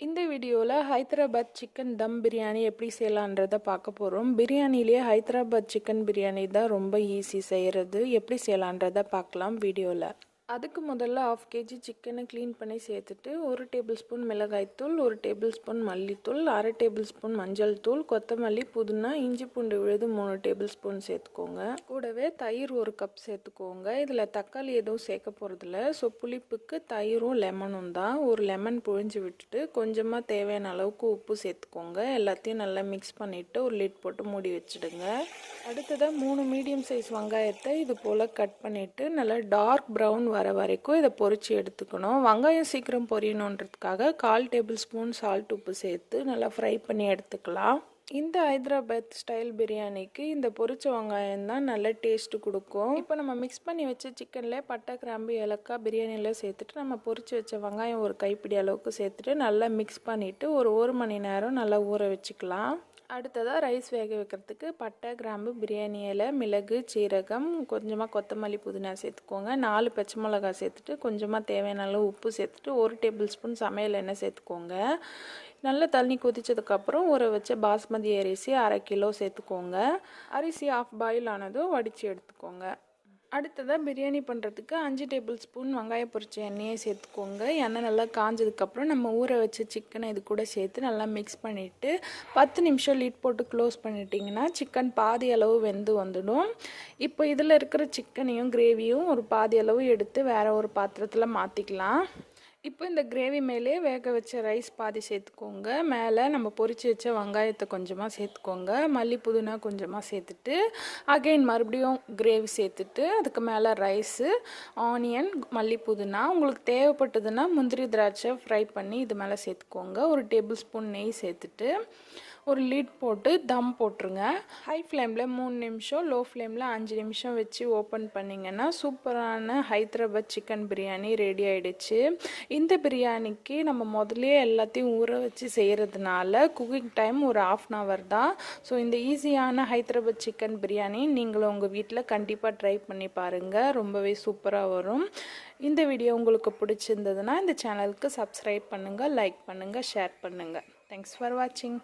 இந்த வீடியோவில் ஹைதராபாத் சிக்கன் தம் பிரியாணி எப்படி செய்யலான்றதை பார்க்க போகிறோம் பிரியாணிலேயே ஹைதராபாத் சிக்கன் பிரியாணி தான் ரொம்ப ஈஸி செய்கிறது எப்படி செய்யலான்றதை பார்க்கலாம் வீடியோவில் அதுக்கு முதல்ல ஆஃப் கேஜி சிக்கனை க்ளீன் பண்ணி சேர்த்துட்டு ஒரு டேபிள் ஸ்பூன் மிளகாய்த்தூள் ஒரு டேபிள் ஸ்பூன் மல்லித்தூள் அரை டேபிள் ஸ்பூன் மஞ்சள் தூள் கொத்தமல்லி புதினா இஞ்சி பூண்டு விழுது மூணு டேபிள் ஸ்பூன் சேர்த்துக்கோங்க. கூடவே தயிர் ஒரு கப் சேர்த்துக்கோங்க. இதில் தக்காளி எதுவும் சேர்க்க போகிறதில்ல ஸோ புளிப்புக்கு தயிரும் லெமனும் தான். ஒரு லெமன் புழிஞ்சு விட்டுட்டு கொஞ்சமாக தேவையான அளவுக்கு உப்பு சேர்த்துக்கோங்க. எல்லாத்தையும் நல்லா மிக்ஸ் பண்ணிவிட்டு ஒரு லிட் போட்டு மூடி வச்சுடுங்க. அடுத்ததாக மூணு மீடியம் சைஸ் வெங்காயத்தை இது போல் கட் பண்ணிவிட்டு நல்லா டார்க் ப்ரௌன் வர வர வரைக்கும் இதை பொரித்து எடுத்துக்கணும். வெங்காயம் சீக்கிரம் பொரியணுன்றதுக்காக கால் டேபிள் ஸ்பூன் சால்ட் உப்பு சேர்த்து நல்லா ஃப்ரை பண்ணி எடுத்துக்கலாம். இந்த ஹைதராபாத் ஸ்டைல் பிரியாணிக்கு இந்த பொரிச்ச வெங்காயம் தான் நல்ல டேஸ்ட்டு கொடுக்கும். இப்போ நம்ம மிக்ஸ் பண்ணி வச்ச சிக்கனில் பட்டை கிராம்பு ஏலக்காய் பிரியாணியில் சேர்த்துட்டு நம்ம பொரிச்சு வச்ச வெங்காயம் ஒரு கைப்பிடி அளவுக்கு சேர்த்துட்டு நல்லா மிக்ஸ் பண்ணிவிட்டு ஒரு ஒரு மணி நேரம் நல்லா ஊற வச்சுக்கலாம். அடுத்ததாக ரைஸ் வேக வைக்கிறதுக்கு பட்டை கிராம்பு பிரியாணி இலை மிளகு சீரகம் கொஞ்சமாக கொத்தமல்லி புதினா சேர்த்துக்கோங்க. நாலு பச்சை மிளகாய் சேர்த்துட்டு கொஞ்சமாக தேவையான அளவு உப்பு சேர்த்துட்டு ஒரு டேபிள் ஸ்பூன் சமையல் எண்ணெய் சேர்த்துக்கோங்க. நல்லா தண்ணி கொதித்ததுக்கப்புறம் ஊற வச்ச பாஸ்மதி அரிசி அரை கிலோ சேர்த்துக்கோங்க. அரிசி ஆஃப் பாயில் ஆனதும் வடித்து எடுத்துக்கோங்க. அடுத்ததாக பிரியாணி பண்ணுறதுக்கு அஞ்சு டேபிள் ஸ்பூன் வெங்காய பொரிச்ச எண்ணெயை சேர்த்துக்கோங்க. எண்ணெய் நல்லா காஞ்சதுக்கப்புறம் நம்ம ஊற வச்ச சிக்கனை இது கூட சேர்த்து நல்லா மிக்ஸ் பண்ணிவிட்டு பத்து நிமிஷம் லீட் போட்டு க்ளோஸ் பண்ணிட்டிங்கன்னா சிக்கன் பாதி அளவு வெந்து வந்துடும். இப்போ இதில் இருக்கிற சிக்கனையும் கிரேவியும் ஒரு பாதி அளவு எடுத்து வேறு ஒரு பாத்திரத்தில் மாற்றிக்கலாம் இப்போ இந்த கிரேவி மேலே வேக வச்ச ரைஸ் பாதி சேர்த்துக்கோங்க. மேலே நம்ம பொறிச்சு வச்ச வெங்காயத்தை கொஞ்சமாக சேர்த்துக்கோங்க. மல்லி புதினா கொஞ்சமாக சேர்த்துட்டு அகைன் மறுபடியும் கிரேவி சேர்த்துட்டு அதுக்கு மேலே ரைஸு ஆனியன் மல்லி புதினா உங்களுக்கு தேவைப்பட்டதுன்னா முந்திரி திராட்சை ஃப்ரை பண்ணி இது மேலே சேர்த்துக்கோங்க. ஒரு டேபிள் ஸ்பூன் நெய் சேர்த்துட்டு ஒரு லீட் போட்டு தம் போட்டுருங்க. ஹை ஃப்ளேமில் மூணு நிமிஷம் லோ ஃப்ளேமில் அஞ்சு நிமிஷம் வச்சு ஓப்பன் பண்ணிங்கன்னா சூப்பரான ஹைதராபாத் சிக்கன் பிரியாணி ரெடி ஆகிடுச்சு இந்த பிரியாணிக்கு நம்ம முதலே எல்லாத்தையும் ஊற வச்சு செய்கிறதுனால குக்கிங் டைம் ஒரு ஆஃப் அன் ஹவர் தான். ஸோ இந்த ஈஸியான ஹைதராபாத் சிக்கன் பிரியாணி நீங்களும் உங்கள் வீட்டில் கண்டிப்பாக ட்ரை பண்ணி பாருங்கள் ரொம்பவே சூப்பராக வரும். இந்த வீடியோ உங்களுக்கு பிடிச்சிருந்ததுன்னா இந்த சேனலுக்கு சப்ஸ்கிரைப் பண்ணுங்கள் லைக் பண்ணுங்கள் ஷேர் பண்ணுங்கள் தேங்க்ஸ் ஃபார் வாட்சிங்